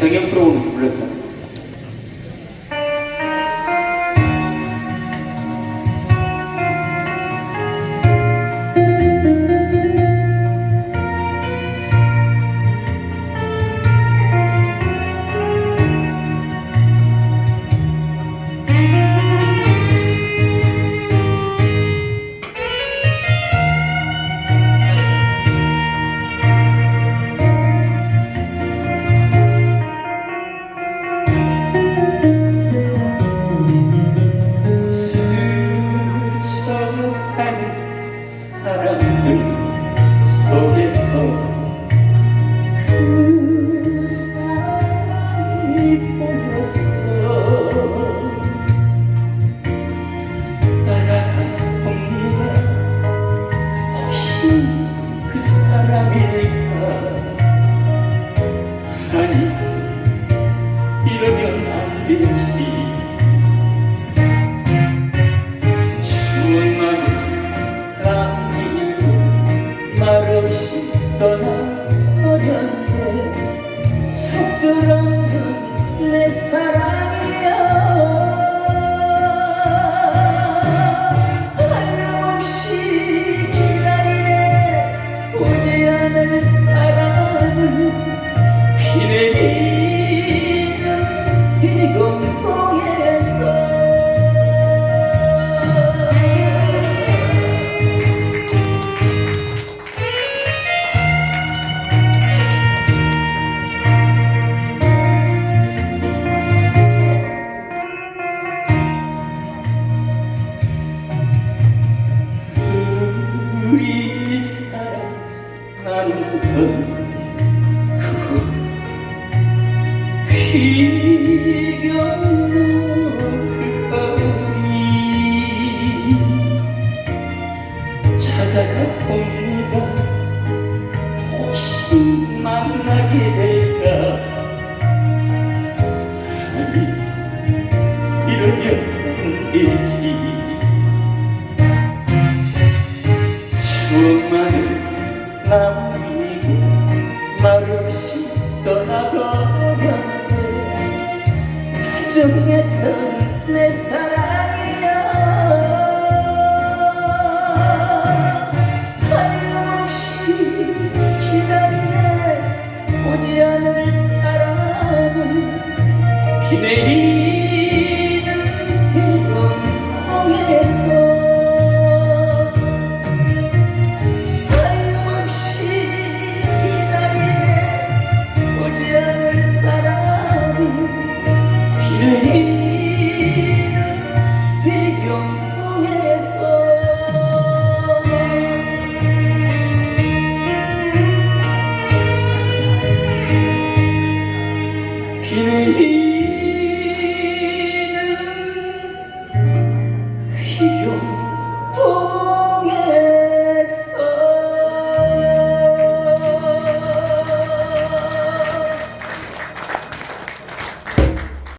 경연 프로그램에서 불렀다. 거리 찾아가 봅니다 혹시 만나게 될까? 아니 이러면 안 되지. 추억만을 남기고 말없이 다정했던 내 사랑이야 하염없이 기다리네. 오지 않을 비 내리